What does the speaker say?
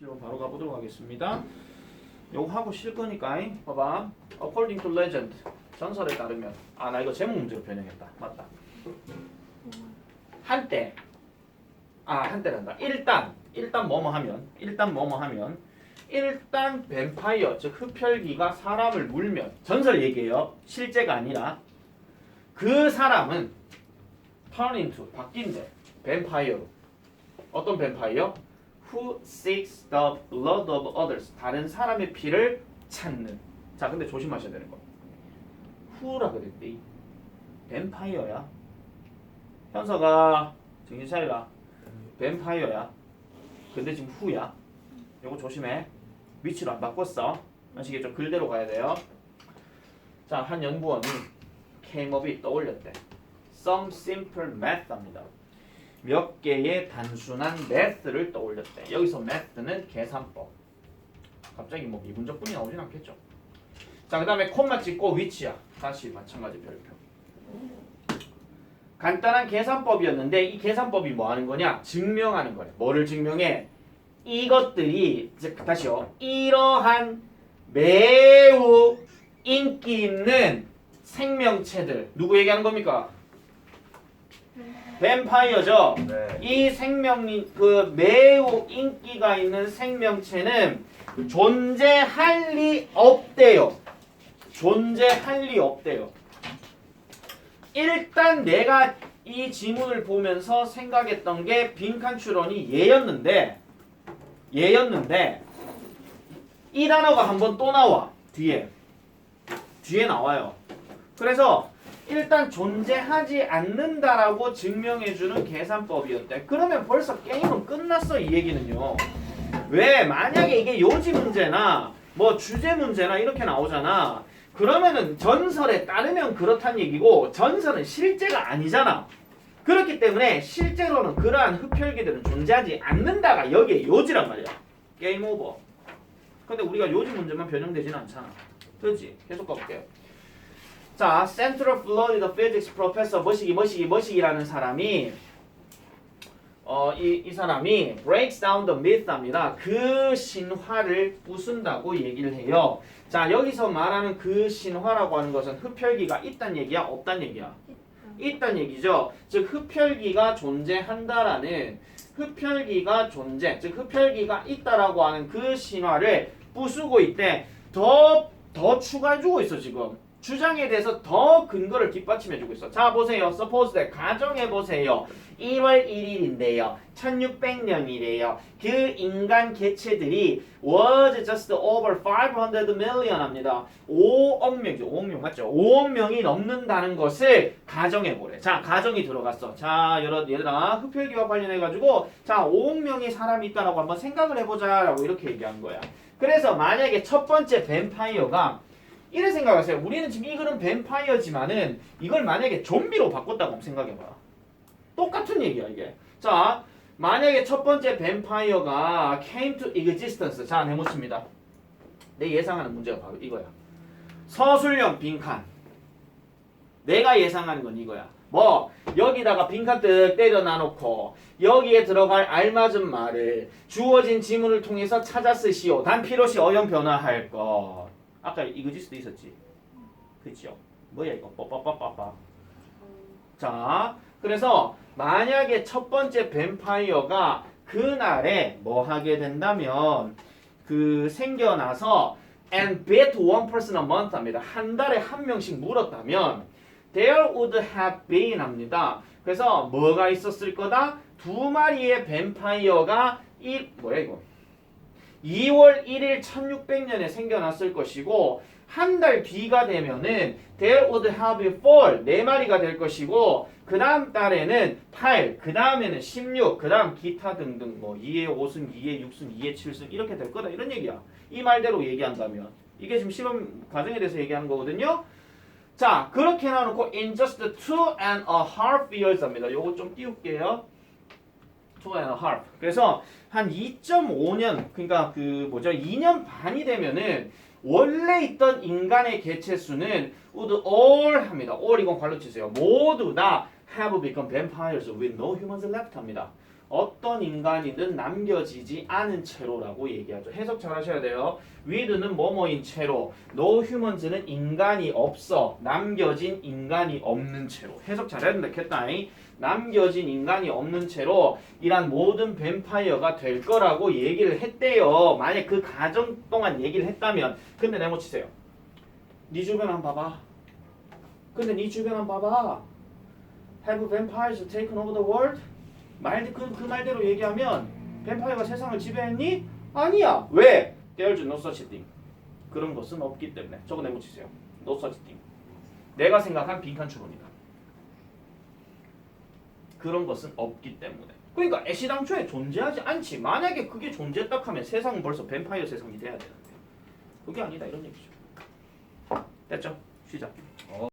실로 바로 가보도록 하겠습니다. 요거 하고 실 거니까 잉? 봐봐. According to legend 전설에 따르면 아 나 이거 제목 문제로 변형했다. 맞다. 한때 아 한때란다. 일단 일단 뭐뭐 하면 일단 뭐뭐 하면 일단 뱀파이어 즉 흡혈귀가 사람을 물면 전설 얘기예요. 실제가 아니라 그 사람은 turn into 바뀐대 뱀파이어로 어떤 뱀파이어? Who seeks the blood of others. 다른 사람의 피를 찾는. 자 근데 조심하셔야 되는 거. who라 그랬대. 뱀파이어야. 현서가 정신 차리라. 뱀파이어야. 근데 지금 who야. 요거 조심해. 위치로 안 바꿨어. 아시겠죠? 글대로 가야 돼요. 자 한 연구원이 came up이 떠올렸대. Some simple math입니다 몇 개의 단순한 math를 떠올렸대. 여기서 math는 계산법. 갑자기 뭐 미분적분이 나오진 않겠죠. 자 그 다음에 콤마 찍고 위치야. 다시 마찬가지 별표. 간단한 계산법이었는데 이 계산법이 뭐 하는 거냐? 증명하는 거래. 뭐를 증명해? 이것들이 즉 다시요. 이러한 매우 인기 있는 생명체들. 누구 얘기하는 겁니까? 뱀파이어죠. 네. 이 생명이 그 매우 인기가 있는 생명체는 존재할 리 없대요. 존재할 리 없대요. 일단 내가 이 지문을 보면서 생각했던 게 빈칸 추론이 얘였는데 얘였는데 이 단어가 한번 또 나와 뒤에 뒤에 나와요. 그래서 일단 존재하지 않는다라고 증명해주는 계산법이었대. 그러면 벌써 게임은 끝났어 이 얘기는요. 왜 만약에 이게 요지 문제나 뭐 주제 문제나 이렇게 나오잖아. 그러면은 전설에 따르면 그렇단 얘기고 전설은 실제가 아니잖아. 그렇기 때문에 실제로는 그러한 흡혈귀들은 존재하지 않는다가 여기에 요지란 말이야. 게임 오버. 근데 우리가 요지 문제만 변형되지는 않잖아. 그렇지? 계속 가볼게요. 자, Central Florida Physics Professor 머시기 머시기 머시기라는 사람이 어, 이, 이 사람이 breaks down the myth합니다. 그 신화를 부순다고 얘기를 해요. 자, 여기서 말하는 그 신화라고 하는 것은 흡혈귀가 있단 얘기야, 없단 얘기야? 있단 얘기죠. 즉 흡혈귀가 존재한다라는 흡혈귀가 존재, 즉 흡혈귀가 있다라고 하는 그 신화를 부수고 있대. 더 더 추가해 주고 있어 지금. 주장에 대해서 더 근거를 뒷받침해 주고 있어. 자 보세요. That 가정해 보세요. 1월 1일인데요. 1600년이래요. 그 인간 개체들이 was just over 500 million 합니다. 5억 명이죠. 5억 명 맞죠? 5억 명이 넘는다는 것을 가정해 보래. 자 가정이 들어갔어. 자 여러 얘들아 흡혈귀와 관련해 가지고 자 5억 명의 사람이 있다라고 한번 생각을 해 보자라고 이렇게 얘기한 거야. 그래서 만약에 첫 번째 뱀파이어가 이래 생각하세요. 우리는 지금 이 글은 뱀파이어지만은 이걸 만약에 좀비로 바꿨다고 한번 생각해봐. 똑같은 얘기야 이게. 자, 만약에 첫 번째 뱀파이어가 came to existence. 자, 내모습니다. 내 예상하는 문제가 바로 이거야. 서술형 빈칸. 내가 예상하는 건 이거야. 뭐 여기다가 빈칸 뜩 때려 놔놓고 여기에 들어갈 알맞은 말을 주어진 지문을 통해서 찾아 쓰시오. 단 필요시 어연 변화할 것. 아까 이거지수도 있었지. 그죠? 뭐야 이거? 빠빠빠빠빠. 자, 그래서 만약에 첫 번째 뱀파이어가 그날에 뭐 하게 된다면 그 생겨나서 and bit one person a month 합니다. 한 달에 한 명씩 물었다면 there would have been 합니다. 그래서 뭐가 있었을 거다? 두 마리의 뱀파이어가 이 뭐야 이거? 2월 1일 1600년에 생겨났을 것이고 한 달 뒤가 되면은 there would have four 네 마리가 될 것이고 그 다음 달에는 8, 그 다음에는 16, 그 다음 기타 등등 뭐 2의 5승, 2의 6승, 2의 7승 이렇게 될 거다 이런 얘기야. 이 말대로 얘기한다면 이게 지금 실험 과정에 대해서 얘기하는 거거든요. 자 그렇게 해놓고 in just two and a half years입니다. 요거 좀 띄울게요. Two and a half. 그래서 한 2.5년 그러니까 그 뭐죠 2년 반이 되면은 원래 있던 인간의 개체 수는 would all 합니다. all 이건 관로 치세요. 모두 다 have become vampires with no humans left 합니다. 어떤 인간이든 남겨지지 않은 채로라고 얘기하죠. 해석 잘 하셔야 돼요. with는 뭐뭐인 채로, no humans는 인간이 없어, 남겨진 인간이 없는 채로. 해석 잘해야 된다, 캣다잉. 남겨진 인간이 없는 채로 이란 모든 뱀파이어가 될 거라고 얘기를 했대요. 만약 그 가정 동안 얘기를 했다면, 근데 네모 치세요. 네 주변 한번 봐봐. 근데 네 주변 한번 봐봐. Have vampires taken over the world? 말, 그, 그 말대로 얘기하면 뱀파이어가 세상을 지배했니? 아니야. 왜? There's no such thing. 그런 것은 없기 때문에. 저거 내붙이세요. No such thing. 내가 생각한 빈칸 추론이다. 그런 것은 없기 때문에. 그러니까 애시 당초에 존재하지 않지. 만약에 그게 존재했다 하면 세상은 벌써 뱀파이어 세상이 돼야 되는데. 그게 아니다 이런 얘기죠. 됐죠? 쉬자.